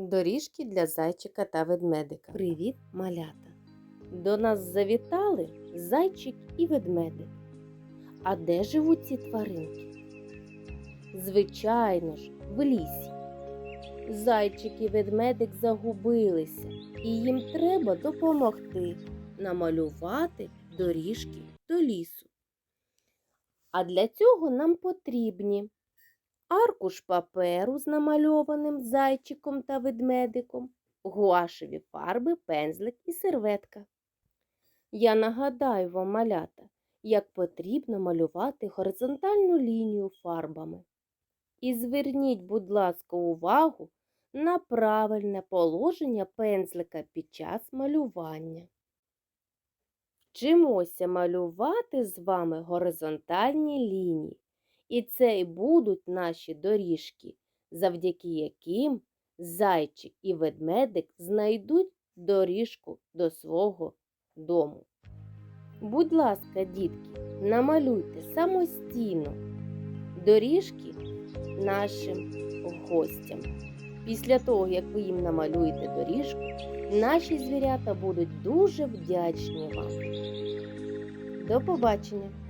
Доріжки для зайчика та ведмедика. Привіт, малята! До нас завітали зайчик і ведмедик. А де живуть ці тваринки? Звичайно ж, в лісі. Зайчик і ведмедик загубилися, і їм треба допомогти намалювати доріжки до лісу. А для цього нам потрібні аркуш паперу з намальованим зайчиком та ведмедиком, гуашеві фарби, пензлик і серветка. Я нагадаю вам, малята, як потрібно малювати горизонтальну лінію фарбами. І зверніть, будь ласка, увагу на правильне положення пензлика під час малювання. Вчимося малювати з вами горизонтальні лінії. І це й будуть наші доріжки, завдяки яким зайчик і ведмедик знайдуть доріжку до свого дому. Будь ласка, дітки, намалюйте самостійно доріжки нашим гостям. Після того, як ви їм намалюєте доріжку, наші звірята будуть дуже вдячні вам. До побачення!